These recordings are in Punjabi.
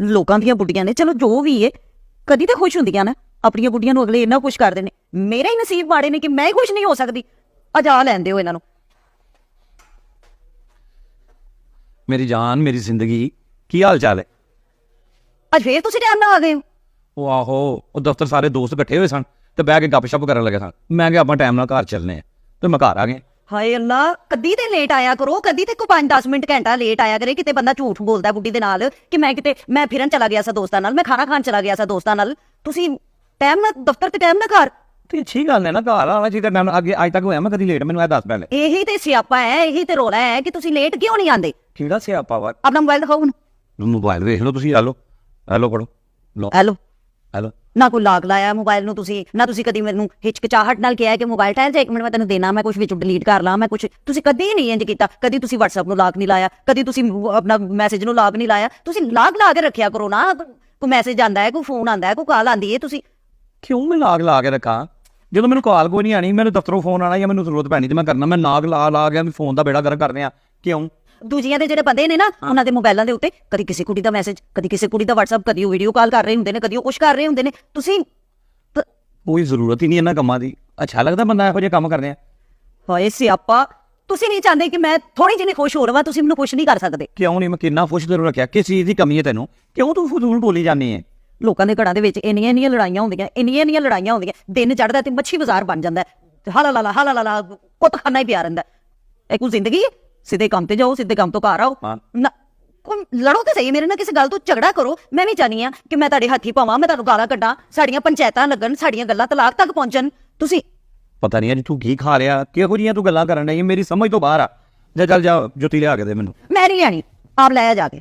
ਲੋਕਾਂ ਦੀਆਂ ਬੁੱਢੀਆਂ ਨੇ ਚਲੋ ਜੋ ਵੀ ਏ ਕਦੀ ਤਾਂ ਖੁਸ਼ ਹੁੰਦੀਆਂ ਨਾ ਆਪਣੀਆਂ ਬੁੱਢੀਆਂ ਨੂੰ ਅਗਲੇ ਇੰਨਾ ਖੁਸ਼ ਕਰਦੇ ਨੇ। ਮੇਰਾ ਹੀ ਨਸੀਬ ਮਾੜੇ ਨੇ ਕਿ ਮੈਂ ਹੀ ਖੁਸ਼ ਨਹੀਂ ਹੋ ਸਕਦੀ। ਆ ਜਾ ਲੈਂਦੇ ਹੋ ਇਹਨਾਂ ਨੂੰ। ਮੇਰੀ ਜਾਨ ਮੇਰੀ ਜ਼ਿੰਦਗੀ ਕੀ ਹਾਲ ਚਾਲ ਹੈ ਅੱਜ ਫੇਰ ਤੁਸੀਂ ਟਾਈਮ ਨਾਲ ਆ ਗਏ ਹੋ? ਉਹ ਆਹੋ ਉਹ ਦਫ਼ਤਰ ਸਾਰੇ ਦੋਸਤ ਇਕੱਠੇ ਹੋਏ ਸਨ ਤੇ ਬਹਿ ਕੇ ਗੱਪਸ਼ਪ ਕਰਨ ਲੱਗੇ ਸਨ। ਮੈਂ ਕਿਹਾ ਆਪਾਂ ਟਾਈਮ ਨਾਲ ਘਰ ਚੱਲਨੇ ਆ ਤੇ ਮੈਂ ਘਰ ਆ ਗਿਆ। ਹਾਏ ਅੱਲਾ ਕਦੀ ਤੇ ਲੇਟ ਆਇਆ ਕਰੋ ਕਦੀ ਤੇ ਕੋ 5-10 ਮਿੰਟ ਘੰਟਾ ਲੇਟ ਆਇਆ ਕਰੇ ਕਿਤੇ ਬੰਦਾ ਝੂਠ ਬੋਲਦਾ ਬੁੱਢੀ ਦੇ ਨਾਲ ਕਿ ਮੈਂ ਕਿਤੇ ਮੈਂ ਫਿਰਨ ਚਲਾ ਗਿਆ ਸਾਂ ਦੋਸਤਾਂ ਨਾਲ ਮੈਂ ਖਾਣਾ ਖਾਣ ਚਲਾ ਗਿਆ ਸਾਂ ਦੋਸਤਾਂ ਨਾਲ। ਤੁਸੀਂ ਟਾਈਮ ਨਾਲ ਦਫ਼ਤਰ ਤੇ ਟਾਈਮ ਨਾਲ ਘਰ? ਤੇ ਅੱਛੀ ਗੱਲ ਹੈ ਨਾ ਘਰ ਆਣਾ ਚਾਹੀਦਾ ਟਾਈਮ ਅੱਗੇ ਅੱਜ ਤੱਕ ਹੋਇਆ ਮੈਂ ਕਦੀ ਲੇਟ ਮੈਨੂੰ ਇਹ ਦੱਸ ਪਹਿਲੇ। ਇਹੀ ਤੇ ਸਿਆਪਾ ਹੈ ਇਹੀ ਤੇ ਰੋਲਾ ਹੈ ਕਿ ਤੁਸੀਂ ਲੇਟ ਕਿਉਂ ਨਹੀਂ ਆਂਦੇ ਕਿਹੜਾ ਸਿਆਪਾ ਵਾ? ਆਪਣਾ ਮੋਬਾਈਲ ਦਿਖਾਓ ਹੁਣ। ਮੋਬਾਈਲ ਵੇਖ ਲਓ ਤੁਸੀਂ ਹੈਲੋ ਹੈਲੋ ਪੜੋ ਲੋ ਹੈਲੋ। ਹੈਲੋ ਨਾ ਕੋਈ ਲਾਗ ਲਾਇਆ ਮੋਬਾਈਲ ਨੂੰ ਤੁਸੀਂ ਨਾ ਤੁਸੀਂ ਕਦੀ ਮੈਨੂੰ ਹਿਚਕਚਾਹਟ ਨਾਲ ਕਿਹਾ ਕਿ ਮੋਬਾਈਲ ਟਾਈਮ ਜਾ ਇੱਕ ਮਿੰਟ ਮੈਂ ਤੈਨੂੰ ਦੇਣਾ ਮੈਂ ਕੁਝ ਵਿੱਚ ਡਿਲੀਟ ਕਰ ਲਾਂ ਮੈਂ ਕੁਝ ਤੁਸੀਂ ਕਦੀ ਨਹੀਂ ਇੰਜ ਕੀਤਾ ਕਦੀ ਤੁਸੀਂ WhatsApp ਨੂੰ ਲਾਗ ਨਹੀਂ ਲਾਇਆ ਕਦੀ ਤੁਸੀਂ ਮ- ਆਪਣਾ ਮੈਸੇਜ ਨੂੰ ਲਾਗ ਨਹੀਂ ਲਾਇਆ ਤੁਸੀਂ ਲਾਗ ਲਾ ਕੇ ਰੱਖਿਆ ਕਰੋ ਨਾ ਕੋਈ ਮੈਸੇਜ ਆਂਦਾ ਹੈ ਕੋਈ ਫੋਨ ਆਂਦਾ ਹੈ ਕੋਈ ਕਾਲ ਆਂਦੀ ਹੈ ਤੁਸੀਂ। ਕਿਉਂ ਮੈਂ ਨਾਗ ਲਾ ਕੇ ਰੱਖਾਂ? ਜਦੋਂ ਮੈਨੂੰ ਕਾਲ ਕੋਈ ਨਹੀਂ ਆਣੀ ਮੈਨੂੰ ਦਫ਼ਤਰੋਂ ਫੋਨ ਆਣਾ ਜਾਂ ਮੈਨੂੰ ਜ਼ਰੂਰਤ ਪੈਣੀ ਤੇ ਮੈਂ ਕਰਨਾ ਮੈਂ ਨਾਗ ਲਾ ਲਾ ਗਿਆ ਵੀ ਫੋਨ ਦਾ ਬੇੜਾ ਗਰ ਕਰਦੇ ਆ। ਕਿਉਂ? ਦੂਜੀਆਂ ਦੇ ਜਿਹੜੇ ਬੰਦੇ ਨੇ ਨਾ ਉਹਨਾਂ ਦੇ ਮੋਬਾਈਲਾਂ ਦੇ ਉੱਤੇ ਕਦੀ ਕਿਸੇ ਕੁੜੀ ਦਾ ਮੈਸੇਜ ਕਦੀ ਕਿਸੇ ਕੁੜੀ ਦਾ WhatsApp ਕਦੀ ਉਹ ਵੀਡੀਓ ਕਾਲ ਕਰ ਰਹੇ ਹੁੰਦੇ ਨੇ ਕਦੀ ਉਹ ਕੁਝ ਕਰ ਰਹੇ ਹੁੰਦੇ ਨੇ। ਤੁਸੀਂ ਕੋਈ ਜ਼ਰੂਰਤ ਹੀ ਨਹੀਂ ਇਹਨਾਂ ਕੰਮਾਂ ਦੀ। ਅੱਛਾ ਲੱਗਦਾ ਬੰਦਾ ਇਹੋ ਜਿਹੇ ਕੰਮ ਕਰਦੇ ਆ ਹਾਏ ਸਿਆਪਾ ਤੁਸੀਂ ਨਹੀਂ ਚਾਹੁੰਦੇ ਕਿ ਮੈਂ ਥੋੜੀ ਜਿਹੀ ਖੁਸ਼ ਹੋ ਰਵਾਂ ਤੁਸੀਂ ਮੈਨੂੰ ਖੁਸ਼ ਨਹੀਂ ਕਰ ਸਕਦੇ। ਕਿਉਂ ਨਹੀਂ ਮੈਂ ਕਿੰਨਾ ਖੁਸ਼ ਤੈਨੂੰ ਰੱਖਿਆ? ਕਿਸ ਚੀਜ਼ ਦੀ ਕਮੀ ਹੈ ਤੈਨੂੰ? ਕਿਉਂ ਤੂੰ ਫਜ਼ੂਲ ਬੋਲੀ ਜਾਂਦੀ ਹੈ? ਲੋਕਾਂ ਦੇ ਘਰਾਂ ਦੇ ਵਿੱਚ ਇੰਨੀਆਂ ਇੰਨੀਆਂ ਲੜਾਈਆਂ ਹੁੰਦੀਆਂ ਇੰਨੀਆਂ ਇੰਨੀਆਂ ਲੜਾਈਆਂ ਹੁੰਦੀਆਂ ਦਿਨ ਚੜਦਾ ਤੇ ਮੱਛੀ ਬਾਜ਼ਾਰ ਬਣ ਜਾਂਦਾ ਹਾਲਾ ਲਾਲਾ ਹਾਲਾ ਲਾਲਾ ਕੁੱਤ ਖਾਨਾ ਹੀ ਪਿਆ ਰਹਿੰਦਾ। ਇਹ ਕੋਈ ਜ਼ਿੰਦਗੀ ਹੈ? ਸਿੱਧੇ ਕੰਮ ਤੇ ਜਾਓ ਸਿੱਧੇ ਕੰਮ ਤੋਂ ਘਰ ਆਓ। ਹਾਂ। ਨਾ ਕੋਈ ਲੜੋ ਤੇ ਸਹੀ ਮੇਰੇ ਨਾਲ ਕਿਸੇ ਗੱਲ ਤੋਂ ਝਗੜਾ ਕਰੋ। ਮੈਂ ਵੀ ਚਾਹਨੀ ਆ ਕਿ ਮੈਂ ਤੁਹਾਡੇ ਹੱਥੀ ਪਾਵਾਂ ਮੈਂ ਤੁਹਾਨੂੰ ਗਾਲਾਂ ਕੱਢਾਂ ਸਾਡੀਆਂ ਪੰਚਾਇਤਾਂ ਲੱਗਣ ਸਾਡੀਆਂ ਗੱਲਾਂ ਤਲਾਕ ਤੱਕ ਪਹੁੰਚਣ। ਤੁਸੀਂ ਪਤਾ ਨਹੀਂ ਅੱਜ ਤੂੰ ਕੀ ਖਾ ਰਿਹਾ ਕਿਹੋ ਜਿਹੀਆਂ ਤੂੰ ਗੱਲਾਂ ਕਰਨ ਰਹੀ ਮੇਰੀ ਸਮਝ ਤੋਂ ਬਾਹਰ ਆ। ਜਾ ਚੱਲ ਜਾ ਜੁੱਤੀ ਲਿਆ ਕੇ ਦੇ ਮੈਨੂੰ। ਮੈਂ ਨਹੀਂ ਲੈਣੀ ਆਪ ਲੈ ਆ ਜਾ ਕੇ।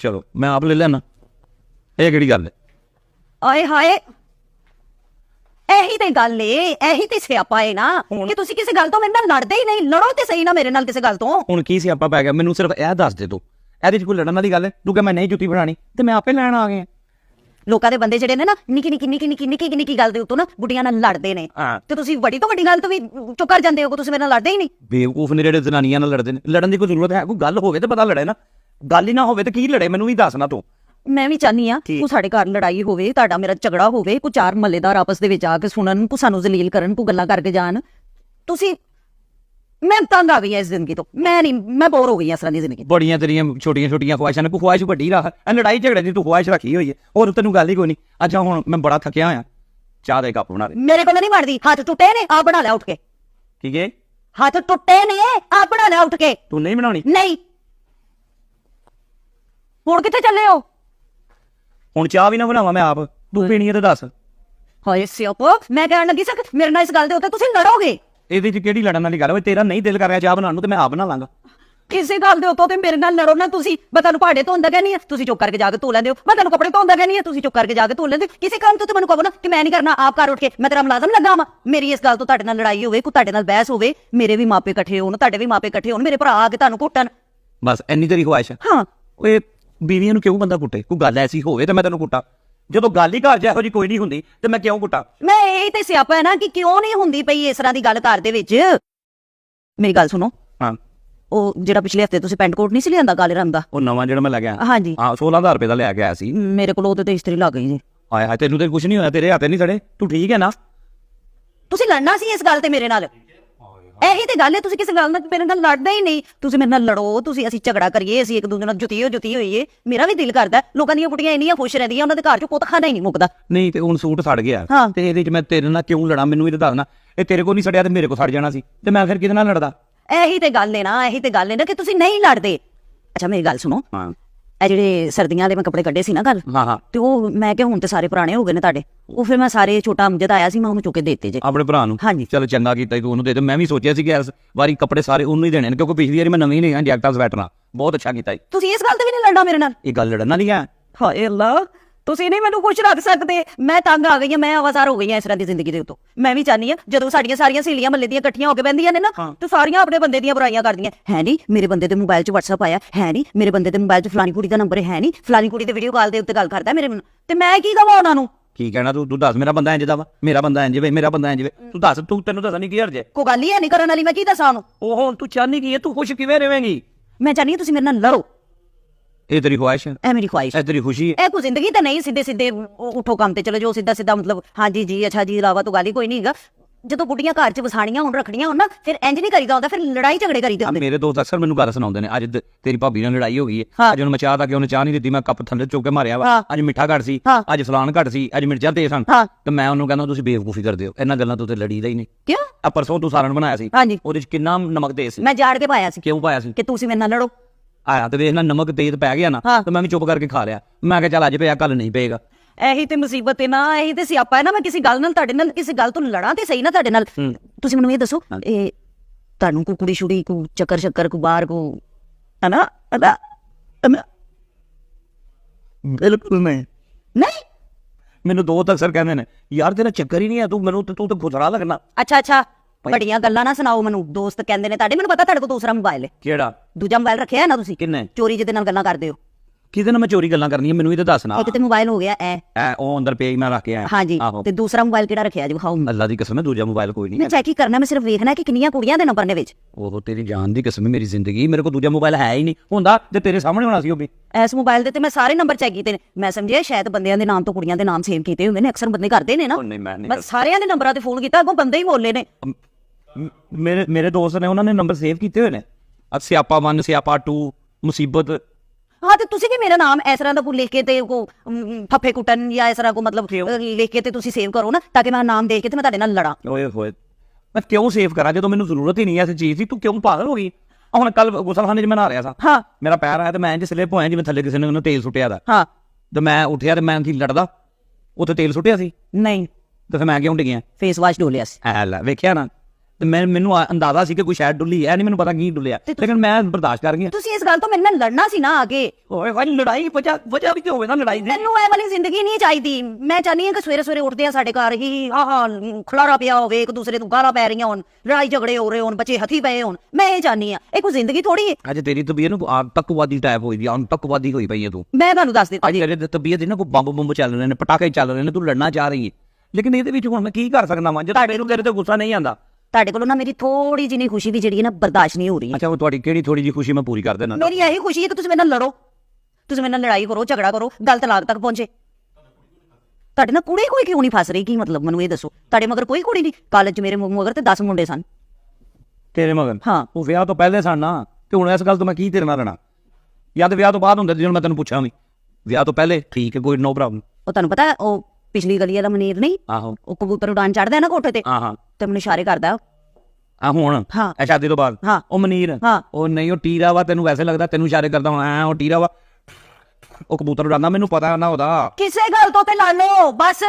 ਚਲੋ ਮੈਂ ਆਪ ਲੈ ਲੈਣਾ ਇਹ ਕਿਹੜੀ ਗੱਲ ਹੈ? ਆਏ ਹਾਏ ਇਹੀ ਤੇ ਗੱਲ ਏ ਇਹੀ ਤੇ ਸਿਆਪਾ ਏ ਨਾ ਕਿ ਤੁਸੀਂ ਕਿਸੇ ਗੱਲ ਤੋਂ ਮੇਰੇ ਨਾਲ ਲੜਦੇ ਹੀ ਨਹੀਂ ਲੜੋ ਤੇ ਸਹੀ ਨਾ ਮੇਰੇ ਨਾਲ ਕਿਸੇ ਗੱਲ ਤੋਂ। ਹੁਣ ਕੀ ਸਿਆਪਾ ਪੈ ਗਿਆ? ਮੈਨੂੰ ਸਿਰਫ ਇਹ ਦੱਸ ਦੇ ਤੂੰ। ਇਹਦੇ 'ਚ ਕੋਈ ਲੜਨ ਵਾਲੀ ਗੱਲ ਹੈ ਤੂੰ ਕਿ ਮੈਂ ਨਹੀਂ ਜੁੱਤੀ ਬਣਾਣੀ ਤੇ ਮੈਂ ਆਪੇ ਲੈਣ ਆ ਗਿਆ ਲੋਕਾਂ ਦੇ ਬੰਦੇ ਜਿਹੜੇ ਨੇ ਨਾ ਨਿੱਕੀ ਨਿੱਕੀ ਨਿੱਕੀ ਨਿੱਕੀ ਨਿੱਕੀ ਨਿੱਕੀ ਗੱਲ ਦੇ ਉੱਤੋਂ ਨਾ ਬੁੱਢੀਆਂ ਨਾਲ ਲੜਦੇ ਨੇ। ਹਾਂ। ਤੇ ਤੁਸੀਂ ਵੱਡੀ ਤੋਂ ਵੱਡੀ ਗੱਲ ਤੋਂ ਵੀ ਚੁੱਪ ਕਰ ਜਾਂਦੇ ਹੋ ਕਿ ਤੁਸੀਂ ਮੇਰੇ ਨਾਲ ਲੜਦੇ ਹੀ ਨਹੀਂ। ਬੇਵਕੂਫ ਨੇ ਜਿਹੜੇ ਜ਼ਨਾਨੀਆਂ ਨਾਲ ਲੜਦੇ ਨੇ। ਲੜਨ ਦੀ ਕੋਈ ਜ਼ਰੂਰਤ ਹੈ? ਕੋਈ ਗੱਲ ਹੋਵੇ ਤੇ ਪਤਾ ਲੜੇ ਨਾ। ਗੱਲ ਹੀ ਨਾ ਹੋਵੇ ਤੇ ਕੀ ਲੜੇ ਮੈਨੂੰ ਵੀ ਦੱਸ ਨਾ ਤੂੰ। ਮੈਂ ਵੀ ਚਾਹਨੀ ਆ ਕੀ? ਕੋ ਸਾਡੇ ਘਰ ਲੜਾਈ ਹੋਵੇ ਤੁਹਾਡਾ ਮੇਰਾ ਝਗੜਾ ਹੋਵੇ ਕੋ ਚਾਰ ਮੱਲੇਦਾਰ ਆਪਸ ਦੇ ਵਿੱਚ ਆ ਕੇ ਸੁਣਨ ਕੋ ਸਾਨੂੰ ਜ਼ਲੀਲ ਕਰਨ ਕੋ ਗੱਲਾਂ ਕਰਕੇ ਜਾਣ। ਤੁਸੀਂ ਮੈਂ ਤੰਗ ਆ ਗਈ ਇਸ ਜ਼ਿੰਦਗੀ ਤੋਂ। ਮੈਂ ਨਹੀਂ ਮੈਂ ਬੋਰ ਹੋ ਗਈ ਇਸ ਤਰ੍ਹਾਂ ਦੀ ਜ਼ਿੰਦਗੀ ਬੜੀਆਂ ਤੇਰੀਆਂ ਛੋਟੀਆਂ ਛੋਟੀਆਂ ਖੁਆਇਸ਼ਾਂ ਨੇ ਕੋਈ ਖੁਆਇਸ਼ ਵੱਡੀ ਰੱਖ। ਇਹ ਲੜਾਈ ਝਗੜੇ ਦੀ ਤੂੰ ਖੁਆਇਸ਼ ਰੱਖੀ ਹੋਈ ਹੈ। ਹੋਰ ਤੈਨੂੰ ਗੱਲ ਹੀ ਕੋਈ ਨਹੀਂ। ਅੱਛਾ ਹੁਣ ਮੈਂ ਬੜਾ ਥੱਕਿਆ ਹੋਇਆ। ਚਾਹ ਦੇ ਕੱਪ ਬਣਾ ਦੇ। ਮੇਰੇ ਕੋਲ ਨਹੀਂ ਬਣਦੀ। ਹੱਥ ਟੁੱਟੇ ਨੇ ਆ ਬਣਾ ਲਿਆ ਉੱਠ ਕੇ। ਠੀਕ ਹੈ ਹੱਥ ਟੁੱਟੇ ਨੇ ਆ ਬਣਾ ਲਿਆ ਉੱਠ ਕੇ। ਤੂੰ ਨਹੀਂ ਬਣਾਉਣੀ? ਨਹੀਂ। ਹੁਣ ਕਿੱਥੇ ਚੱਲੇ ਹੋ? ਹੁਣ ਚਾਹ ਵੀ ਨਾ ਬਣਾਵਾਂ ਮੈਂ ਆਪ। ਤੂੰ ਪੀਣੀ ਹੈ ਤੇ ਦੱਸ। ਹਾਏ ਸਿਆਪੋ ਮੈਂ ਕਹਿਣ ਲੱਗੀ ਸੀ ਕਿ ਮੇਰੇ ਨਾਲ ਇਸ ਗੱਲ ਦੇ ਉੱਤੇ ਤੁਸੀਂ ਲੜੋਗੇ। ਇਹਦੇ 'ਚ ਕਿਹੜੀ ਲੜਨ ਵਾਲੀ ਗੱਲ ਓਏ ਤੇਰਾ ਨਹੀਂ ਦਿਲ ਕਰ ਰਿਹਾ ਚਾਹ ਬਣਾਉਣ ਨੂੰ ਤੇ ਮੈਂ ਆਪ ਬਣਾ ਲਾਂਗਾ। ਕਿਸੇ ਗੱਲ ਦੇ ਉੱਤੋਂ ਤੇ ਮੇਰੇ ਨਾਲ ਲੜੋ ਨਾ ਤੁਸੀਂ। ਮੈਂ ਤੁਹਾਨੂੰ ਭਾਂਡੇ ਧੋਂਦਾ ਕਹਿੰਦੀ ਆ ਤੁਸੀਂ ਚੁੱਕ ਕਰਕੇ ਜਾ ਕੇ ਧੋ ਲੈਂਦੇ ਹੋ। ਮੈਂ ਤੁਹਾਨੂੰ ਕੱਪੜੇ ਧੋਂਦਾ ਕਹਿੰਦੀ ਆ ਤੁਸੀਂ ਚੁੱਕ ਕਰਕੇ ਜਾ ਕੇ ਧੋ ਲੈਂਦੇ ਹੋ। ਕਿਸੇ ਕੰਮ ਤੋਂ ਤੇ ਮੈਨੂੰ ਕਹੋ ਨਾ ਕਿ ਮੈਂ ਨਹੀਂ ਕਰਨਾ ਆਪ ਕਰ ਉੱਠ ਕੇ ਮੈਂ ਤੇਰਾ ਮੁਲਾਜ਼ਮ ਲੱਗਾ ਵਾਂ। ਮੇਰੀ ਇਸ ਗੱਲ ਤੋਂ ਤੁਹਾਡੇ ਨਾਲ ਲੜਾਈ ਹੋਵੇ ਕੋਈ ਤੁਹਾਡੇ ਨਾਲ ਬਹਿਸ ਹੋਵੇ ਮੇਰੇ ਵੀ ਮਾਪੇ ਇਕੱਠੇ ਹੋਣ ਤੁਹਾਡੇ ਵੀ ਮਾਪੇ ਇਕੱਠੇ ਹੋਣ ਮੇਰੇ ਭਰਾ ਆ ਕੇ ਤੁਹਾਨੂੰ ਕੁੱਟਣ। ਬਸ ਇੰਨੀ ਤੇਰੀ ਖੁਆਇਸ਼ ਹੈ ਹਾਂ। ਓਏ ਬੀਵੀਆਂ ਨੂੰ ਕਿਉਂ ਬੰਦਾ ਕੁੱਟੇ? ਕੋਈ ਗੱਲ ਐਸੀ ਹੋਵੇ ਤੇ ਮੈਂ ਤੈਨੂੰ ਕੁੱਟਾਂ। ਜਦੋਂ ਗੱਲ ਹੀ ਘਰ ਇਹੋ ਜੀ ਕੋਈ ਨਹੀਂ ਹੁੰਦੀ ਤੇ ਮੈਂ ਕਿਉਂ ਕੁੱਟਾਂ? ਮੈਂ ਇਹ ਤੇ ਸਿਆਪਾ ਹੈ ਨਾ ਕਿ ਕਿਉਂ ਨਹੀਂ ਹੁੰਦੀ ਪਈ ਇਸ ਤਰ੍ਹਾਂ ਦੀ ਗੱਲ ਘਰ ਦੇ ਵਿੱਚ? ਮੇਰੀ ਗੱਲ ਸੁਣੋ। ਹਾਂ। ਉਹ ਜਿਹੜਾ ਪਿਛਲੇ ਹਫ਼ਤੇ ਤੁਸੀਂ ਪੈਂਟ ਕੋਟ ਨਹੀਂ ਸੀ ਲਿਆਂਦਾ ਕਾਲੇ ਰੰਗ ਦਾ? ਉਹ ਨਵਾਂ ਜਿਹੜਾ ਮੈਂ ਲੈ ਗਿਆ। ਹਾਂਜੀ। ਹਾਂ 16000 ਰੁਪਏ ਦਾ ਲੈ ਕੇ ਆਇਆ ਸੀ। ਮੇਰੇ ਕੋਲ ਉਹਦੇ ਤੇ ਇਸਤਰੀ ਲੱਗ ਗਈ ਜੀ। ਹਾਏ ਹਾਏ ਤੈਨੂੰ ਤੇ ਕੁਝ ਨਹੀਂ ਹੋਇਆ ਤੇਰੇ ਹੱਥੇ ਨਹੀਂ ਸੜੇ। ਤੂੰ ਠੀਕ ਹੈ ਨਾ? ਤੁਸੀਂ ਲੜਨਾ ਸੀ ਇਸ ਗੱਲ ਤੇ ਮੇਰੇ ਨਾਲ? ਇਹੀ ਤੇ ਗੱਲ ਹੈ ਤੁਸੀਂ ਕਿਸੇ ਗੱਲ ਨਾਲ ਮੇਰੇ ਨਾਲ ਲੜਦੇ ਹੀ ਨਹੀਂ। ਤੁਸੀਂ ਮੇਰੇ ਨਾਲ ਲੜੋ ਤੁਸੀਂ ਅਸੀਂ ਝਗੜਾ ਕਰੀਏ ਅਸੀਂ ਇੱਕ ਦੂਜੇ ਨਾਲ ਜੁੱਤੀ ਹੋ ਜੁੱਤੀ ਹੋਈਏ ਮੇਰਾ ਵੀ ਦਿਲ ਕਰਦਾ। ਲੋਕਾਂ ਦੀਆਂ ਕੁੜੀਆਂ ਇੰਨੀਆਂ ਖੁਸ਼ ਰਹਿੰਦੀਆਂ ਉਹਨਾਂ ਦੇ ਘਰ ਚੋਂ ਕੁੱਤ ਖਾਣਾ ਹੀ ਨਹੀਂ ਮੁੱਕਦਾ। ਨਹੀਂ ਤੇ ਹੁਣ ਸੂਟ ਸੜ ਗਿਆ। ਹਾਂ। ਤੇ ਇਹਦੇ 'ਚ ਮੈਂ ਤੇਰੇ ਨਾਲ ਕਿਉਂ ਲੜਾਂ? ਮੈਨੂੰ ਵੀ ਤਾਂ ਦੱਸਣਾ ਇਹ ਤੇਰੇ ਕੋਲ ਨਹੀਂ ਸੜਿਆ ਤੇ ਮੇਰੇ ਕੋਲ ਸੜ ਜਾਣਾ ਸੀ। ਤੇ ਮੈਂ ਫਿਰ ਕਿਹਦੇ ਨਾਲ ਲੜਦਾ? ਇਹੀ ਤੇ ਗੱਲ ਹੈ ਨਾ ਇਹੀ ਤੇ ਗੱਲ ਹੈ ਨਾ ਕਿ ਤੁਸੀਂ ਨਹੀਂ ਲੜਦੇ। ਅੱਛਾ ਮੇਰੀ ਗੱਲ ਸੁਣੋ। ਹਾਂ। ਇਹ ਜਿਹੜੇ ਸਰਦੀਆਂ ਵਾਲੇ ਮੈਂ ਕੱਪੜੇ ਕੱਢੇ ਸੀ ਨਾ ਕੱਲ ਹਾਂ ਹਾਂ। ਤੇ ਉਹ ਮੈਂ ਕਿਹਾ ਹੁਣ ਤੇ ਸਾਰੇ ਪੁਰਾਣੇ ਹੋ ਗਏ ਨੇ ਤੁਹਾਡੇ। ਉਹ ਫਿਰ ਮੈਂ ਸਾਰੇ ਛੋਟਾ ਅਮਜਦ ਆਇਆ ਸੀ ਮੈਂ ਉਹਨੂੰ ਚੁੱਕ ਕੇ ਦੇ ਦਿੱਤੇ ਜੇ। ਆਪਣੇ ਭਰਾ ਨੂੰ? ਹਾਂਜੀ। ਚਲ ਚੰਗਾ ਕੀਤਾ ਤੂੰ ਉਹਨੂੰ ਦੇ ਦੇ। ਮੈਂ ਵੀ ਸੋਚਿਆ ਸੀ ਕਿ ਇਸ ਵਾਰੀ ਕੱਪੜੇ ਸਾਰੇ ਉਹਨੂੰ ਹੀ ਦੇਣੇ ਨੇ ਕਿਉਂਕਿ ਪਿਛਲੀ ਵਾਰੀ ਮੈਂ ਨਵੀਂ ਲਿਆ ਜੈਕਟਾਂ ਸਵੈਟਰਾਂ ਬਹੁਤ ਅੱਛਾ ਕੀਤਾ ਤੁਸੀਂ ਇਸ ਗੱਲ ਤੇ ਵੀ ਨਹੀਂ ਲੜਨਾ ਮੇਰੇ ਨਾਲ? ਇਹ ਗੱਲ ਲੜਨ ਵਾਲੀ ਆ। ਹਾਏ ਅੱਲਾ। ਤੁਸੀਂ ਨਹੀਂ ਮੈਨੂੰ ਖੁਸ਼ ਰੱਖ ਸਕਦੇ। ਮੈਂ ਤੰਗ ਆ ਗਈ ਹਾਂ ਮੈਂ ਆਵਾਜ਼ਾਰ ਹੋ ਗਈ ਹਾਂ ਇਸ ਤਰ੍ਹਾਂ ਦੀ ਜ਼ਿੰਦਗੀ ਦੇ ਉੱਤੋਂ। ਮੈਂ ਵੀ ਚਾਹਨੀ ਆ ਜਦੋਂ ਸਾਡੀਆਂ ਸਾਰੀਆਂ ਸਹੇਲੀਆਂ ਮੱਲੇ ਦੀਆਂ ਇਕੱਠੀਆਂ ਹੋ ਕੇ ਬਹਿੰਦੀਆਂ ਨੇ ਨਾ ਤੇ ਸਾਰੀਆਂ ਆਪਣੇ ਬੰਦੇ ਦੀਆਂ ਬੁਰਾਈਆਂ ਕਰਦੀਆਂ। ਹੈ ਨਹੀਂ ਮੇਰੇ ਬੰਦੇ ਦੇ ਮੋਬਾਈਲ 'ਚ WhatsApp ਆਇਆ ਹੈ ਨਹੀਂ ਮੇਰੇ ਬੰਦੇ ਦੇ ਮੋਬਾਈਲ 'ਚ ਫਲਾਨੀ ਕੁੜੀ ਦਾ ਨੰਬਰ ਹੈ ਨਹੀਂ ਫਲਾਨੀ ਕੁੜੀ ਦੇ ਵੀਡੀਓ ਕਾਲ ਦੇ ਉੱਤੇ ਗੱਲ ਕਰਦਾ ਮੇਰੇ ਨਾਲ ਤੇ ਮੈਂ ਕੀ ਕਹਾਂ ਉਹਨਾਂ ਨੂੰ? ਕੀ ਕਹਿਣਾ ਤੂੰ? ਤੂੰ ਦੱਸ ਮੇਰਾ ਬੰਦਾ ਇੰਜ ਦਾ ਵਾ ਮੇਰਾ ਬੰਦਾ ਇੰਜ ਵੇ ਮੇਰਾ ਬੰਦਾ ਇੰਜ ਵੇ। ਤੂੰ ਦੱਸ ਤੂੰ ਤੈਨੂੰ ਦੱਸਣੀ ਕੀ ਹਰਜੇ ਕੋਈ ਗੱਲ ਹੀ ਹੈ ਨਹੀਂ ਕਰਨ ਵਾਲੀ ਮੈਂ ਕੀ ਦੱਸਾਂ ਉਹਨੂੰ? ਉਹ ਹੁਣ ਤੂੰ ਚਾਹਨੀ ਕੀ ਹੈ? ਤੂੰ ਖੁਸ਼ ਕਿਵੇਂ ਰਵੇਂਗੀ? ਮੈਂ ਚਾਹਨੀ ਆ ਤੁਸੀਂ ਮੇਰੇ ਨਾਲ ਲੜੋ। ਇਹ ਤੇਰੀ ਖੁਆਇਸ਼? ਹੈ ਇਹ ਮੇਰੀ ਖੁਆਇਸ਼। ਇਹ ਤੇਰੀ ਖੁਸ਼ੀ ਹੈ? ਇਹ ਕੋਈ ਜ਼ਿੰਦਗੀ ਤਾਂ ਨਹੀਂ ਸਿੱਧੇ ਸਿੱਧੇ ਉੱਠੋ ਕੰਮ ਤੇ ਚਲੇ ਜਾਓ ਸਿੱਧਾ ਸਿੱਧਾ ਮਤਲਬ ਹਾਂਜੀ ਜੀ ਅੱਛਾ ਜੀ ਇਲਾਵਾ ਤੋਂ ਗੱਲ ਕੋਈ ਨਹੀਂ ਹੈਗਾ। ਜਦੋਂ ਬੁੱਢੀਆਂ ਘਰ 'ਚ ਵਸਾਣੀਆਂ ਹੁਣ ਰੱਖਣੀਆਂ ਹੁਣ ਨਾ ਫਿਰ ਇੰਜ ਨਹੀਂ ਕਰੀਦਾ ਹੁੰਦਾ ਫਿਰ ਲੜਾਈ ਝਗੜੇ ਕਰੀਦੇ ਹੁੰਦੇ। ਮੇਰੇ ਦੋਸਤ ਅਕਸਰ ਮੈਨੂੰ ਗੱਲ ਸੁਣਾਉਂਦੇ ਨੇ ਅੱਜ ਦ- ਤੇਰੀ ਭਾਬੀ ਨਾਲ ਲੜਾਈ ਹੋ ਗਈ ਹੈ ਹਾਂ। ਅੱਜ ਉਹਨੂੰ ਮੈਂ ਚਾਹ ਤਾਂ ਕਿ ਉਹਨੇ ਚਾਹ ਨਹੀਂ ਦਿੱਤੀ ਮੈਂ ਕੱਪ ਥੱਲੇ ਚੁੱਕ ਕੇ ਮਾਰਿਆ ਵਾ। ਹਾਂ। ਅੱਜ ਮਿੱਠਾ ਘੱਟ ਸੀ ਹਾਂ। ਅੱਜ ਫਲਾਨ ਘੱਟ ਸੀ ਅੱਜ ਮਿਰਚਾਂ ਤੇ ਸਨ। ਹਾਂ। ਤੇ ਮੈਂ ਉਹਨੂੰ ਕਹਿੰਦਾ ਤੁਸੀਂ ਬੇਵਕੂਫੀ ਕਰਦੇ ਹੋ ਇਹਨਾਂ ਗੱਲਾਂ ਤੋਂ ਤੇ ਲੜੀਦਾ ਹੀ ਨਹੀਂ। ਕਿਉਂ? ਆ ਪਰਸੋਂ ਤੂੰ ਸਾਰਨ ਬਣਾਇਆ ਸੀ ਹਾਂਜੀ ਉਹਦੇ ਚ ਕਿੰਨਾ ਨਮਕ ਤੇਜ਼ ਸੀ। ਮੈਂ ਜਾੜ ਕੇ ਪਾਇਆ ਸੀ। ਕਿਉਂ ਪਾਇਆ ਸੀ? ਕਿ ਤੁਸੀਂ ਮੇਰੇ ਨਾਲ ਲੜੋ। ਆਇਆ ਤੇ ਵੇਖ ਨਾ ਨਮਕ ਤੇਜ਼ ਪੈ ਗਿਆ ਨਾ ਹਾਂ। ਤੇ ਮੈਂ ਵੀ ਚੁੱਪ ਕਰਕੇ ਖਾ ਲਿਆ। ਮੈਂ ਕਿਹਾ ਚੱਲ ਅੱਜ ਪਿਆ ਕੱਲ ਨਹੀਂ ਪਏਗਾ। ਇਹੀ ਤੇ ਮੁਸੀਬਤ ਹੈ ਨਾ ਇਹੀ ਤੇ ਸਿਆਪਾ ਹੈ ਨਾ ਮੈਂ ਕਿਸੇ ਗੱਲ ਨਾਲ ਤੁਹਾਡੇ ਨਾਲ ਕਿਸੇ ਗੱਲ ਤੋਂ ਲੜਾਂ ਤੇ ਸਹੀ ਨਾ ਤੁਹਾਡੇ ਨਾਲ। ਹੂੰ। ਤੁਸੀਂ ਮੈਨੂੰ ਇਹ ਦੱਸੋ ਇਹ ਤੁਹਾਨੂੰ ਕੋ ਕੁੜੀ ਛੁੜੀ ਕੋ ਚੱਕਰ ਸ਼ੱਕਰ ਕੋ ਬਾਹਰ ਕੋ ਹਨਾ? ਹਨਾ? ਬਿਲਕੁਲ ਨਹੀਂ। ਨਹੀਂ? ਮੈਨੂੰ ਦੋ ਤੱਕ ਸਰ ਕਹਿੰਦੇ ਨੇ ਯਾਰ ਤੇਰਾ ਚੱਕਰ ਹੀ ਨਹੀਂ ਹੈ ਤੂੰ ਮੈਨੂੰ ਤੂੰ ਤਾਂ ਖੁਦਰਾ ਲੱਗਣਾ। ਅੱਛਾ ਅੱਛਾ। ਬੜੀਆਂ ਗੱਲਾਂ ਨਾ ਸੁਣਾਓ ਮੈਨੂੰ ਦੋਸਤ ਕਹਿੰਦੇ ਨੇ ਤੁਹਾਡੇ ਮੈਨੂੰ ਪਤਾ ਤੁਹਾਡੇ ਕੋਲ ਦੂਸਰਾ ਮੋਬਾਈਲ ਹੈ ਕਿਹੜਾ? ਦੂਜਾ ਮੋਬਾਈਲ ਰੱਖਿਆ ਹੈ ਨਾ ਤੁਸੀਂ? ਕਿੰਨੇ? ਚੋਰੀ ਜਿਹਦੇ ਨਾਲ ਗੱਲਾਂ ਕਰਦੇ ਹੋ। ਕਿਹਦੇ ਨਾਲ ਮੈਂ ਚੋਰੀ ਗੱਲਾਂ ਕਰਨੀਆਂ ਮੈਨੂੰ ਇਹ ਤਾਂ ਦੱਸ ਨਾ। ਇੱਕ ਤੇ ਮੋਬਾਈਲ ਹੋ ਗਿਆ ਐ। ਐ ਉਹ ਅੰਦਰ ਪੇਜ ਮੈਂ ਰੱਖ ਕੇ ਆਇਆ। ਹਾਂਜੀ ਆਹੋ। ਤੇ ਦੂਸਰਾ ਮੋਬਾਈਲ ਕਿਹੜਾ ਰੱਖਿਆ ਜੀ ਵਿਖਾਓ ਅੱਲਾ ਦੀ ਕਸਮ ਹੈ ਦੂਜਾ ਮੋਬਾਈਲ ਕੋਈ ਨਹੀਂ ਮੈਂ ਚੈੱਕ ਹੀ ਕਰਨਾ ਮੈਂ ਸਿਰਫ ਵੇਖਣਾ ਕਿ ਕਿੰਨੀਆਂ ਕੁੜੀਆਂ ਦੇ ਨੰਬਰ ਨੇ ਵਿੱਚ। ਉਹ ਤੇਰੀ ਜਾਨ ਦੀ ਕਸਮ ਹੈ ਮੇਰੀ ਜ਼ਿੰਦਗੀ ਮੇਰੇ ਕੋਲ ਦੂਜਾ ਮੋਬਾਈਲ ਹੈ ਹੀ ਨਹੀਂ। ਹੁੰਦਾ ਤੇ ਤੇਰੇ ਸਾਹਮਣੇ ਹੋਣਾ ਸੀ ਉਹ ਵੀ। ਇਸ ਮੋਬਾਈਲ ਦੇ ਤੇ ਮੈਂ ਸਾਰੇ ਨੰਬਰ ਚੈੱਕ ਕੀਤੇ ਨੇ। ਮੈਂ ਸਮਝਿਆ ਸ਼ਾਇਦ ਬੰਦਿਆਂ ਦੇ ਨਾਮ ਤੋਂ ਕੁੜੀਆਂ ਦੇ ਨਾਮ ਸੇਵ ਕੀਤੇ ਹੁੰਦੇ ਨੇ ਅਕਸਰ ਬੰਦੇ ਕਰਦੇ ਨੇ ਨਾ। ਮੈਂ ਸਾਰਿਆਂ ਦੇ ਨੰਬਰਾਂ ਤੇ ਫੋਨ ਕੀਤਾ ਅੱਗੋਂ ਬੰਦੇ ਹੀ ਬੋਲੇ ਨੇ। ਮੇਰੇ ਮੇਰੇ ਦੋਸਤ ਨੇ ਉਹਨਾਂ ਨੇ ਨੰਬਰ ਸੇਵ ਕੀਤੇ ਹੋਏ ਨੇ। ਸਿਆਪਾ 1 ਸਿਆਪਾ 2 ਮੁਸੀਬਤ। ਹਾਂ ਤੇ ਤੁਸੀਂ ਵੀ ਮੇਰਾ ਨਾਮ ਇਸ ਤਰ੍ਹਾਂ ਦਾ ਕੋ ਲਿਖ ਕੇ ਤੇ ਕੋ ਅਮ, ਫੱਫੇ ਕੁੱਟਣ ਜਾਂ ਇਸ ਤਰ੍ਹਾਂ ਕੋ ਮਤਲਬ? ਅ, ਲਿਖ ਕੇ ਤੇ ਤੁਸੀਂ ਸੇਵ ਕਰੋ ਨਾ ਤਾਂ ਕਿ ਮੈਂ ਨਾਮ ਦੇਖ ਕੇ ਤੇ ਮੈਂ ਤੁਹਾਡੇ ਨਾਲ ਲੜਾਂ। ਓਏ ਹੋਏ ਮੈਂ ਕਿਉਂ ਸੇਵ ਕਰਾਂ? ਜਦੋਂ ਮੈਨੂੰ ਜ਼ਰੂਰਤ ਹੀ ਨਹੀਂ ਇਸ ਚੀਜ਼ ਦੀ ਤੂੰ ਕਿਉਂ ਪਾਗਲ ਹੋ ਗਈ? ਆ ਹੁਣ ਕੱਲ ਗੁਸਲਖਾਨੇ 'ਚ ਮੈਂ ਨਹਾ ਰਿਹਾ ਸਾਂ। ਹਾਂ। ਮੇਰਾ ਪੈਰ ਆਇਆ ਤੇ ਮੈਂ ਇੰਜ ਸਲਿਪ ਹੋਇਆ ਜਿਵੇਂ ਥੱਲੇ ਕਿਸੇ ਨੇ ਉਹਨੂੰ ਤੇਲ ਸੁੱਟਿਆ ਦਾ। ਹਾਂ। ਤੇ ਮੈਂ ਉੱਠਿਆ ਤੇ ਮੈਂ ਕੀ ਲੜਦਾ। ਉੱਥੇ ਤੇਲ ਸੁੱਟਿਆ ਸੀ? ਨਹੀਂ। ਤੇ ਫਿਰ ਮੈਂ ਕਿਉਂ ਡਿੱਗਿਆ? ਫੇਸ ਵਾਸ਼ ਡੋਲਿਆ ਸੀ। ਐ ਲੈ ਵੇਖਿਆ ਨਾ। ਤੇ ਮੈਂ ਮੈਨੂੰ ਆ- ਅੰਦਾਜ਼ਾ ਸੀ ਕਿ ਕੋਈ ਸ਼ਾਇਦ ਡੁੱਲੀ ਐ ਨਹੀਂ ਮੈਨੂੰ ਪਤਾ ਕੀ ਡੁੱਲਿਆ। ਲੇਕਿਨ ਮੈਂ ਬਰਦਾਸ਼ਤ ਕਰ ਗਿਆ ਤੁਸੀਂ ਇਸ ਗੱਲ ਤੋਂ ਮੇਰੇ ਨਾਲ ਲੜਨਾ ਸੀ ਨਾ ਆਗੇ ਓਏ ਹੋਏ ਲੜਾਈ ਵਜ੍ਹਾ ਵਜ੍ਹਾ ਵੀ ਤੇ ਹੋਵੇ ਨਾ ਲੜਾਈ ਦੀ। ਮੈਨੂੰ ਇਹ ਵਾਲੀ ਜ਼ਿੰਦਗੀ ਨਹੀਂ ਚਾਹੀਦੀ। ਮੈਂ ਚਾਹਨੀ ਹਾਂ ਕਿ ਸਵੇਰੇ ਸਵੇਰੇ ਉੱਠਦੇ ਆ ਸਾਡੇ ਘਰ ਹੀ ਆਹ ਖਲਾਰਾ ਪਿਆ ਹੋਵੇ ਇੱਕ ਦੂਸਰੇ ਨੂੰ ਗਾਲਾਂ ਪੈ ਰਹੀਆਂ ਹੋਣ ਲੜਾਈ ਝਗੜੇ ਹੋ ਰਹੇ ਹੋਣ ਬੱਚੇ ਹੱਥੀ ਪਏ ਹੋਣ। ਮੈਂ ਇਹ ਚਾਹਨੀ ਆ ਇਹ ਕੋਈ ਜ਼ਿੰਦਗੀ ਥੋੜੀ ਹੈ? ਅੱਜ ਤੇਰੀ ਤਬੀਅਤ ਨੂੰ ਆਤੰਕਵਾਦੀ ਟਾਈਪ ਹੋਈ ਦੀ ਆਤੰਕਵਾਦੀ ਹੋਈ ਪਈ ਹੈ ਤੂੰ। ਮੈਂ ਤੁਹਾਨੂੰ ਦੱਸ ਦਿੱਤਾ। ਅੱਜ ਤੇਰੀ ਤਬੀਅਤ ਇਹਨਾਂ ਕੋ ਬੰਬ ਬੰਬ ਚੱਲ ਰਹੇ ਨੇ ਪਟਾਕੇ ਚੱਲ ਰਹੇ ਨੇ ਤੂੰ ਲੜਨਾ ਚਾਹ ਰਹੀ ਹੈ। ਲੇਕਿਨ ਇਹਦੇ ਵਿੱਚ ਹੁਣ ਮੈਂ ਕੀ ਕਰ ਸਕਦਾ ਵਾਂ? ਜਦੋਂ ਮੈਨੂੰ ਤੇਰੇ ਤੇ ਗੁੱਸਾ ਨਹੀਂ ਆਂਦਾ ਤੁਹਾਡੇ ਕੋਲੋਂ ਨਾ ਮੇਰੀ ਥੋੜੀ ਜਿਹੀ ਖੁਸ਼ੀ ਵੀ ਜਿਹੜੀ ਹੈ ਨਾ ਬਰਦਾਸ਼ਤ ਨਹੀਂ ਹੋ ਰਹੀ। ਅੱਛਾ ਉਹ ਤੁਹਾਡੀ ਕਿਹੜੀ ਥੋੜੀ ਜੀ ਖੁਸ਼ੀ ਮੈਂ ਪੂਰੀ ਕਰ ਦੇਣਾ ਮੇਰੀ ਇਹੀ ਖੁਸ਼ੀ ਹੈ ਕਿ ਤੁਸੀਂ ਮੇਰੇ ਨਾਲ ਲੜੋ। ਤੁਸੀਂ ਮੇਰੇ ਨਾਲ ਲੜਾਈ ਕਰੋ ਝਗੜਾ ਕਰੋ ਗੱਲ ਤਲਾਕ ਤੱਕ ਪਹੁੰਚੇ। ਤੁਹਾਡੇ ਨਾਲ ਕੁੜੀ ਕੋਈ ਕਿਉਂ ਨਹੀਂ ਫਸ ਰਹੀ? ਕੀ ਮਤਲਬ? ਮੈਨੂੰ ਇਹ ਦੱਸੋ। ਤੁਹਾਡੇ ਮਗਰ ਕੋਈ ਕੁੜੀ ਨਹੀਂ ਕਾਲਜ 'ਚ ਮੇਰੇ ਮਗਰ ਤੇ 10 ਮੁੰਡੇ ਸਨ। ਤੇਰੇ ਮਗਨ ਹਾਂ। ਉਹ ਵਿਆਹ ਤੋਂ ਪਹਿਲੇ ਸਨ ਨਾ। ਤੇ ਹੁਣ ਇਸ ਗੱਲ ਤੋਂ ਮੈਂ ਕੀ ਤੇਰੇ ਨਾਲ ਰਹਿਣਾ? ਤੇ ਵਿਆਹ ਤੋਂ ਬਾਅਦ ਹੁੰਦੇ ਜਦੋਂ ਮੈਂ ਤੈਨੂੰ ਪੁੱਛਾਂ ਵੀ। ਵਿਆਹ ਤੋਂ ਪਹਿਲੇ? ਠੀਕ ਹੈ ਕੋਈ ਨੋ ਪ੍ਰੋਬਲਮ। ਉਹ ਤੁਹਾਨੂੰ ਪਤਾ ਉਹ ਪਿਛਲੀ ਗਲੀ ਵਾਲਾ ਮਨੀਰ ਨਹੀਂ? ਆਹੋ। ਉਹ ਕਬੂਤਰ ਉਡਾਨ ਚੜਦਾ ਨਾ ਕੋਠੇ ਤੇ? ਹਾਂ ਹਾਂ ਤੇ ਮੈਨੂੰ ਇਸ਼ਾਰੇ ਕਰਦਾ। ਆ ਹੁਣ? ਹਾਂ। ਇਹ ਸ਼ਾਦੀ ਤੋਂ ਬਾਅਦ? ਹਾਂ। ਉਹ ਮਨੀਰ? ਹਾਂ। ਉਹ ਨਹੀਂ ਉਹ ਟੀਰਾ ਵਾ ਤੈਨੂੰ ਵੈਸੇ ਲੱਗਦਾ ਤੈਨੂੰ ਇਸ਼ਾਰੇ ਕਰਦਾ ਹੁਣ ਐ ਉਹ ਟੀਰਾ ਵਾ। ਉਹ ਕਬੂਤਰ ਉਡਾਉਂਦਾ ਮੈਨੂੰ ਪਤਾ ਨਾ ਉਹਦਾ। ਕਿਸੇ ਗੱਲ ਤੋਂ ਤੇ ਲਾ ਲਓ ਬਸ।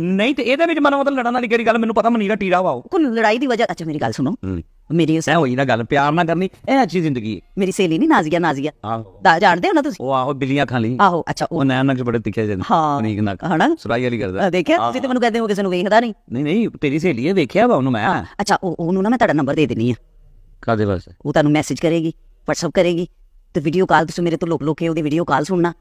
ਨਹੀਂ ਤੇ ਇਹਦੇ ਵਿੱਚ ਮਨ ਮਤਲਬ ਲੜਨ ਵਾਲੀ ਕਿਹੜੀ ਗੱਲ ਮੈਨੂੰ ਪਤਾ ਮਨੀਰਾ ਟੀਰਾ ਵਾ ਉਹ। ਕੋਈ ਲੜਾਈ ਦੀ ਵਜ੍ਹਾ ਅੱਛਾ ਮੇਰੀ ਗੱਲ ਸੁਣੋ। ਮੇਰੀ ਸਹਿ ਹੋਈ ਨਾ ਗੱਲ ਪਿਆਰ ਨਾ ਕਰਨੀ ਇਹ ਅੱਛੀ ਜ਼ਿੰਦਗੀ ਹੈ। ਮੇਰੀ ਸਹੇਲੀ ਨਹੀਂ ਨਾਜ਼ੀਆ ਨਾਜ਼ੀਆ। ਆਹੋ। ਦਾ ਜਾਣਦੇ ਹੋ ਨਾ ਤੁਸੀਂ? ਉਹ ਆਹੋ ਬਿੱਲੀਆਂ ਖਾਂ ਲਈ। ਆਹੋ ਅੱਛਾ ਉਹ ਉਹ ਨੈਣ ਬੜੇ ਤਿੱਖੇ ਜਿਹੇ ਨੇ ਹਾਂ। ਉਨੀਕ ਨਕ ਹਨਾ? ਸੁਰਾਈ ਵਾਲੀ ਕਰਦਾ। ਅ, ਦੇਖਿਆ? ਤੁਸੀਂ ਤੇ ਮੈਨੂੰ ਕਹਿੰਦੇ ਹੋ ਕਿਸੇ ਨੂੰ ਵੇਖਦਾ ਨਹੀਂ? ਨਹੀਂ ਨਹੀਂ ਤੇਰੀ ਸਹੇਲੀ ਹੈ ਵੇਖਿਆ ਵਾ ਉਹਨੂੰ ਮੈਂ। ਅੱਛਾ ਉਹ ਉਹਨੂੰ ਨਾ ਮੈਂ ਤੁਹਾਡਾ ਨੰਬਰ ਦੇ ਦੇਣੀ ਆ। ਕਾਦੇ ਵਾਸਤੇ? ਉਹ ਤੁਹਾਨੂੰ ਮੈਸੇਜ ਕਰੇਗੀ WhatsApp ਕਰੇਗੀ ਤੇ ਵੀਡੀਓ ਕਾਲ ਤੁਸੀਂ ਮੇਰੇ ਤੋਂ ਲੁਕ ਲੁਕ ਕੇ ਉਹਦੀ ਵੀਡੀਓ ਕਾਲ ਸੁਣਨਾ।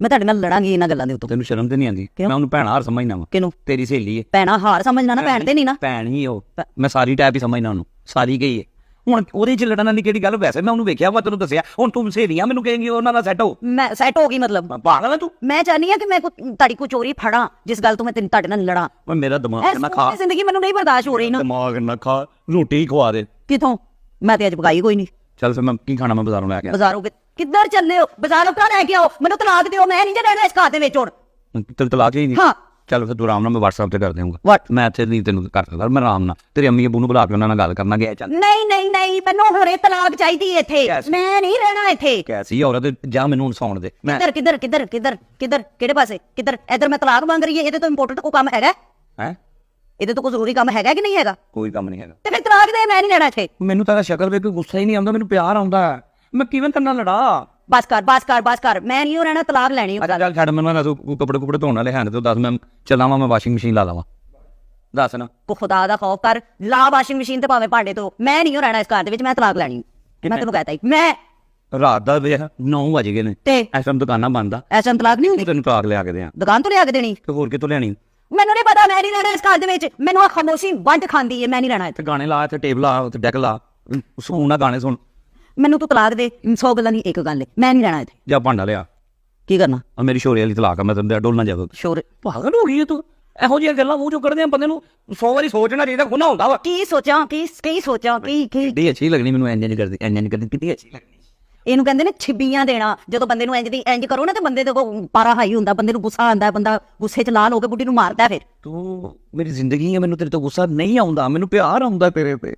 ਮੈਂ ਤੁਹਾਡੇ ਨਾਲ ਲੜਾਂਗੀ ਇਹਨਾਂ ਗੱਲਾਂ ਦੇ ਉੱਤੋਂ। ਤੈਨੂੰ ਸ਼ਰਮ ਤੇ ਨਹੀਂ ਆਉਂਦੀ? ਮੈਂ ਉਹਨੂੰ ਭੈਣਾ ਹਾਰ ਸਮਝਣਾ ਵਾ। ਕਿਨੂੰ ਤੇਰੀ ਸਹੇਲੀ ਹੈ ਭੈਣਾ ਹਾਰ ਸਮਝਣਾ ਨਾ ਭੈਣ ਤੇ ਨਹੀਂ ਨਾ। ਭੈਣ ਹੀ ਉਹ। ਮੈਂ ਸਾਰੀ ਟਾਈਪ ਹੀ ਸਮਝਣਾ ਉਹਨੂੰ। ਸਾਰੀ ਗਈ ਹੈ ਹੁਣ ਉਹਦੇ ਚ ਲੜਨ ਵਾਲੀ ਕਿਹੜੀ ਗੱਲ? ਵੈਸੇ ਮੈਂ ਉਹਨੂੰ ਵੇਖਿਆ ਵਾ ਤੈਨੂੰ ਦੱਸਿਆ। ਹੁਣ ਤੂੰ ਸਹੇਲੀਆਂ ਮੈਨੂੰ ਕਹੇਂਗੀ ਉਹਨਾਂ ਨਾਲ ਸੈੱਟ ਹੋ। ਮੈਂ ਸੈੱਟ ਹੋ ਗਈ ਮਤਲਬ। ਪਾਗਲ ਹੈ ਤੂੰ? ਮੈਂ ਚਾਹਨੀ ਆ ਕਿ ਮੈਂ ਤੁਹਾਡੀ ਕੋਈ ਚੋਰੀ ਫੜਾਂ ਜਿਸ ਗੱਲ ਤੋਂ ਮੈਂ ਤੈਨੂੰ ਤੁਹਾਡੇ ਨਾਲ ਲੜਾਂ। ਓਏ ਮੇਰਾ ਦਿਮਾਗ ਨਾ ਖਾ। ਜ਼ਿੰਦਗੀ ਮੈਨੂੰ ਨਹੀਂ ਬਰਦਾਸ਼ਤ ਹੋ ਰਹੀ ਨਾ। ਦਿਮਾਗ ਨਾ ਖਾ। ਰੋਟੀ ਖਵਾ ਦੇ। ਕਿਥੋਂ? ਮੈਂ ਤੇ ਅੱਜ ਪਕਾਈ ਕੋਈ ਨਹੀਂ। ਚੱਲ ਫਿਰ ਮੈਂ ਕੀ ਖਾਣਾ ਮੈਂ ਬਾਜ਼ਾਰੋਂ ਲੈ ਕੇ ਬਾਜ਼ਾਰੋਂ ਕਿ- ਕਿੱਧਰ ਚੱਲੇ ਹੋ? ਬਾਜ਼ਾਰੋਂ ਕਿਉਂ ਲੈ ਕੇ ਆਓ। ਮੈਨੂੰ ਤਲਾਕ ਦਿਓ ਮੈਂ ਨਹੀਂ ਜੇ ਰਹਿਣਾ ਇਸ ਘਰ ਦੇ ਵਿੱਚ ਹੁਣ। ਤੇਰੇ ਤਲਾਕ ਹੀ ਨਹੀਂ। ਹਾਂ। ਚੱਲ ਫਿਰ ਤੂੰ ਆਰਾਮ ਨਾਲ ਮੈਂ WhatsApp ਤੇ ਕਰ ਦੇਵਾਂਗਾ What? ਮੈਂ ਇੱਥੇ ਨਹੀਂ ਤੈਨੂੰ ਕਰ ਸਕਦਾ ਮੈਂ ਆਰਾਮ ਨਾਲ। ਤੇਰੀ ਅੰਮੀ ਅਬੂ ਨੂੰ ਬੁਲਾ ਕੇ ਉਹਨਾਂ ਨਾਲ ਗੱਲ ਕਰਨਾ ਗਿਆ ਚੱਲ। ਨਹੀਂ ਨਹੀਂ ਨਹੀਂ ਮੈਨੂੰ ਹੁਣੇ ਤਲਾਕ ਚਾਹੀਦੀ ਹੈ ਇੱਥੇ. ਮੈਂ ਨਹੀਂ ਰਹਿਣਾ ਇੱਥੇ। ਕੈਸੀ ਔਰਤ? ਜਾ ਮੈਨੂੰ ਹੁਣ ਸੌਣ ਦੇ। ਕਿੱਧਰ ਕਿੱਧਰ ਕਿੱਧਰ ਕਿੱਧਰ ਕਿੱਧਰ ਕਿਹੜੇ ਪਾਸੇ? ਕਿੱਧਰ? ਇੱਧਰ ਮੈਂ ਤਲਾਕ ਮੰਗ ਰਹੀ ਹੈ ਇਹਦੇ ਤੋਂ ਇੰਪੋਰਟੈਂਟ ਕੋਈ ਕੰਮ ਹੈਗਾ? ਹੈ? ਇਹਦੇ ਤੋਂ ਕੋਈ ਜ਼ਰੂਰੀ ਕੰਮ ਹੈਗਾ ਕਿ ਨਹੀਂ ਹੈਗਾ? ਕੋਈ ਕੰਮ ਨਹੀਂ ਹੈਗਾ। ਤੇ ਫਿਰ ਤਲਾਕ ਦੇ ਮੈਂ ਨਹੀਂ ਰਹਿਣਾ ਇੱਥੇ। ਮੈਨੂੰ ਤਾਂ ਸ਼ਕਲ ਵੇਖ ਕੇ ਗੁੱਸਾ ਹੀ ਨਹੀਂ ਆਉਂਦਾ ਮੈਨੂੰ ਪਿਆਰ ਆਉਂਦਾ ਹੈ। ਮੈਂ ਕਿਵੇਂ ਤੇਰੇ ਨਾਲ ਲੜਾ? ਬਸ ਕਰ ਬਸ ਕਰ ਬਸ ਕਰ। ਮੈਂ ਨਹੀਂ ਓ ਰਹਿਣਾ ਤਲਾਕ ਲੈਣੀ ਅੱਛਾ ਚੱਲ ਛੱਡ ਮੈਨੂੰ ਨਾ ਤੂੰ ਕੱਪੜੇ ਕੁਪੜੇ ਧੋਣ ਵਾਲੇ ਹੈਂਡ ਤੇ ਦੱਸ ਮੈਂ ਚੱਲਾਵਾਂ ਮੈਂ ਵਾਸ਼ਿੰਗ ਮਸ਼ੀਨ ਲਾ ਲਵਾਂ। ਦੱਸ ਨਾ। ਕੋ ਖੁਦਾ ਦਾ ਖੌਫ ਕਰ ਲਾ ਵਾਸ਼ਿੰਗ ਮਸ਼ੀਨ ਤੇ ਭਾਵੇਂ ਭਾਂਡੇ ਤੋਂ ਮੈਂ ਨਹੀਂ ਓ ਰਹਿਣਾ ਇਸ ਘਰ ਦੇ ਵਿੱਚ ਮੈਂ ਤਲਾਕ ਲੈਣੀ। ਮੈਂ ਤੈਨੂੰ ਕਹਤਾ ਮੈਂ ਰਾਤ ਦਾ ਵੇਖ 9 ਵਜ ਗਏ ਨੇ। ਤੇ? ਇਸ ਟਾਈਮ ਦੁਕਾਨਾਂ ਬੰਦ ਆ। ਐਸਾ ਤਲਾਕ ਨਹੀਂ ਹੁੰਦੀ? ਤੈਨੂੰ ਤਲਾਕ ਲਿਆ ਕੇ ਦਿਆਂ ਦੁਕਾਨ ਤੋਂ ਲਿਆ ਕੇ ਦੇਣੀ? ਤੇ ਹੋਰ ਕਿਤੋਂ ਲਿਆਣੀ ਮੈਨੂੰ ਨਹੀਂ ਪਤਾ ਮੈਂ ਨਹੀਂ ਰਹਿਣਾ ਇਸ ਘਰ ਦੇ ਵਿੱਚ। ਮੈਨੂੰ ਆ ਖਾਮੋਸ਼ੀ ਵੰਡ ਖਾਂਦੀ ਹੈ ਮੈਂ ਨਹੀਂ ਰਹਿਣਾ ਇੱਥੇ। ਤੇ ਗਾਣੇ ਲਾ ਇੱਥੇ ਟੇਬਲ ਆ ਉੱਥੇ ਡੈਕ ਲਾ। ਸੁਣ ਨਾ ਗਾਣੇ ਸੁਣ। ਮੈਨੂੰ ਤੂੰ ਤਲਾਕ ਦੇ 100 ਗੱਲਾਂ ਦੀ ਇੱਕ ਗੱਲ ਹੈ ਮੈਂ ਨਹੀਂ ਰਹਿਣਾ ਇੱਥੇ। ਜਾ ਭਾਂਡਾ ਲਿਆ। ਕੀ ਕਰਨਾ? ਆ ਮੇਰੀ ਸ਼ੋਰੇ ਵਾਲੀ ਤਲਾਕ ਆ ਮੈਂ ਤੈਨੂੰ ਡੋਲ ਨਾ ਜਾਵੇ ਸ਼ੋਰ। ਪਾਗਲ ਹੋ ਗਈ ਤੂੰ। ਇਹੋ ਜਿਹੀਆਂ ਗੱਲਾਂ ਮੂੰਹ ਚੋਂ ਕੱਢਦੇ ਆ ਬੰਦੇ ਨੂੰ 100 ਵਾਰੀ ਸੋਚਣਾ ਚਾਹੀਦਾ ਗੁਨਾਹ ਹੁੰਦਾ ਵਾ। ਕੀ ਸੋਚਾਂ ਕੀ ਕੀ ਸੋਚਾਂ ਕੀ ਕੀ? ਕਿੱਡੀ ਅੱਛੀ ਲੱਗਣੀ ਮੈਨੂੰ ਇੰਜ ਨਹੀਂ ਕਰਦੀ ਇੰਜ ਨਹੀਂ ਕਰਦੀ ਕਿੱਡੀ ਅੱਛੀ ਲੱਗਣੀ। ਇਹਨੂੰ ਕਹਿੰਦੇ ਨੇ ਛਿੱਬੀਆਂ ਦੇਣਾ ਜਦੋਂ ਬੰਦੇ ਨੂੰ ਇੰਜ ਦੀ ਇੰਜ ਕਰੋ ਨਾ ਤੇ ਬੰਦੇ ਦੇ ਕੋਲ ਪਾਰਾ ਹਾਈ ਹੁੰਦਾ ਬੰਦੇ ਨੂੰ ਗੁੱਸਾ ਆਉਂਦਾ ਬੰਦਾ ਗੁੱਸੇ 'ਚ ਲਾਲ ਹੋ ਕੇ ਬੁੱਢੀ ਨੂੰ ਮਾਰਦਾ ਫਿਰ। ਤੂੰ ਮੇਰੀ ਜ਼ਿੰਦਗੀ ਹੈ ਮੈਨੂੰ ਤੇਰੇ ਤੋਂ ਗੁੱਸਾ ਨਹੀਂ ਆਉਂਦਾ ਮੈਨੂੰ ਪਿਆਰ ਆਉਂਦਾ ਤੇਰੇ ਤੇ।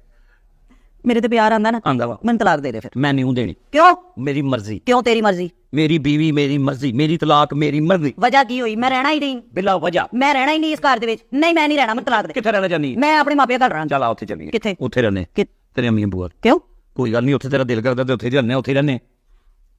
ਮੇਰੇ ਤੇ ਪਿਆਰ ਆਂਦਾ ਨਾ ਆਂਦਾ ਵਾ। ਮੈਨੂੰ ਤਲਾਕ ਦੇ ਦੇ ਫਿਰ। ਮੈਂ ਨਹੀਂ ਦੇਣੀ। ਕਿਉਂ? ਮੇਰੀ ਮਰਜ਼ੀ। ਕਿਉਂ ਤੇਰੀ ਮਰਜ਼ੀ? ਮੇਰੀ ਬੀਵੀ ਮੇਰੀ ਮਰਜ਼ੀ ਮੇਰੀ ਤਲਾਕ ਮੇਰੀ ਮਰਜ਼ੀ। ਵਜ੍ਹਾ ਕੀ ਹੋਈ? ਮੈਂ ਰਹਿਣਾ ਹੀ ਨਹੀਂ। ਬਿਲਾ ਵਜ੍ਹਾ। ਮੈਂ ਰਹਿਣਾ ਹੀ ਨਹੀਂ ਇਸ ਘਰ ਦੇ ਵਿੱਚ। ਨਹੀਂ ਮੈਂ ਨਹੀਂ ਰਹਿਣਾ ਮੈਂ ਤਲਾਕ ਦੇ। ਕਿੱਥੇ ਰਹਿਣਾ ਚਾਹਨੀ ਮੈਂ ਆਪਣੇ ਮਾਪਿਆਂ ਘਰ ਰਹਾਂ ਚੱਲ ਆ ਉੱਥੇ ਚੱਲੀਏ। ਕਿੱਥੇ? ਉੱਥੇ ਰਹਿੰਦੇ। ਕਿ- ਤੇਰੇ ਅੰਮੀ ਬੂਆ ਕਿਉਂ? ਕੋਈ ਗੱਲ ਨਹੀਂ ਉੱਥੇ ਤੇਰਾ ਦਿਲ ਕਰਦਾ ਤੇ ਉੱਥੇ ਰਹਿੰਦੇ ਉੱਥੇ ਰਹਿੰਦੇ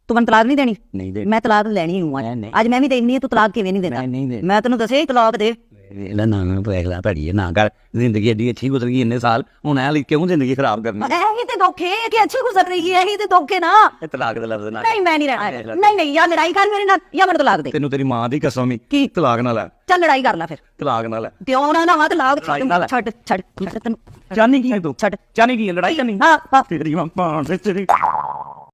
ਤੂੰ ਮੈਨੂੰ ਤਲਾਕ ਨਹੀਂ ਦੇਣੀ? ਨਹੀਂ ਦੇ ਮੈਂ ਤਲਾਕ ਲੈਣੀ ਹੂੰ ਨਹੀਂ। ਅੱਜ ਮੈਂ ਵੀ ਦੇਣੀ ਹੈ ਤੂੰ ਤਲਾਕ ਕਿਵੇਂ ਨਹੀਂ ਦੇਣਾ? ਮੈਂ ਨਹੀਂ ਮੈਂ ਤੈਨੂੰ ਦੱਸਿਆ ਹੀ ਤਲਾਕ ਦੇ। ਇਹਦਾ ਨਾ ਨਾ ਪੈਗਲਾ ਭੜੀਏ ਨਾ। ਕਰ ਜ਼ਿੰਦਗੀ ਏਡੀ ਅੱਛੀ ਗੁਜ਼ਰ ਗਈ ਇੰਨੇ ਸਾਲ ਹੁਣ ਐ ਕਿਉਂ ਜ਼ਿੰਦਗੀ ਖਰਾਬ ਕਰਨੀ? ਇਹ ਤੇ ਧੋਖੇ ਕਿ ਅੱਛੀ ਗੁਜ਼ਰ ਰਹੀ ਹੈ ਇਹ ਤੇ ਧੋਖੇ ਨਾ। ਤਲਾਕ ਦਾ ਲਫ਼ਜ਼ ਨਾ ਨਹੀਂ ਮੈਂ ਨਹੀਂ ਰਹਿਣਾ ਨਹੀਂ ਨਹੀਂ ਯਾਰ ਲੜਾਈ ਕਰ ਮੇਰੇ ਨਾਲ ਜਾਂ ਮੈਨੂੰ ਤਲਾਕ ਦੇ। ਤੈਨੂੰ ਤੇਰੀ ਮਾਂ ਦੀ ਕਸਮ ਹੀ ਕੀ? ਤਲਾਕ ਨਾਲ ਹੈ ਚੱਲ ਲੜਾਈ ਕਰ ਲੈ ਫਿਰ। ਤਲਾਕ ਨਾਲ ਹੈ ਕਿਉਂ ਨਾ ਨਾ ਤਲਾਕ ਹੈ। ਛੱਡ ਛੱਡ ਛੱਡ ਤੈਨੂੰ। ਚਾਹਨੀ ਕੀ ਹੈ ਤੂੰ? ਛੱਡ। ਚਾਹਨੀ ਕੀ ਹੈ ਲੜਾਈ ਚਾਹਨੀ ਹਾਂ ਹਾਂ ਤੇਰੀ ਮਾਂ ਤੇ ਤੇਰੀ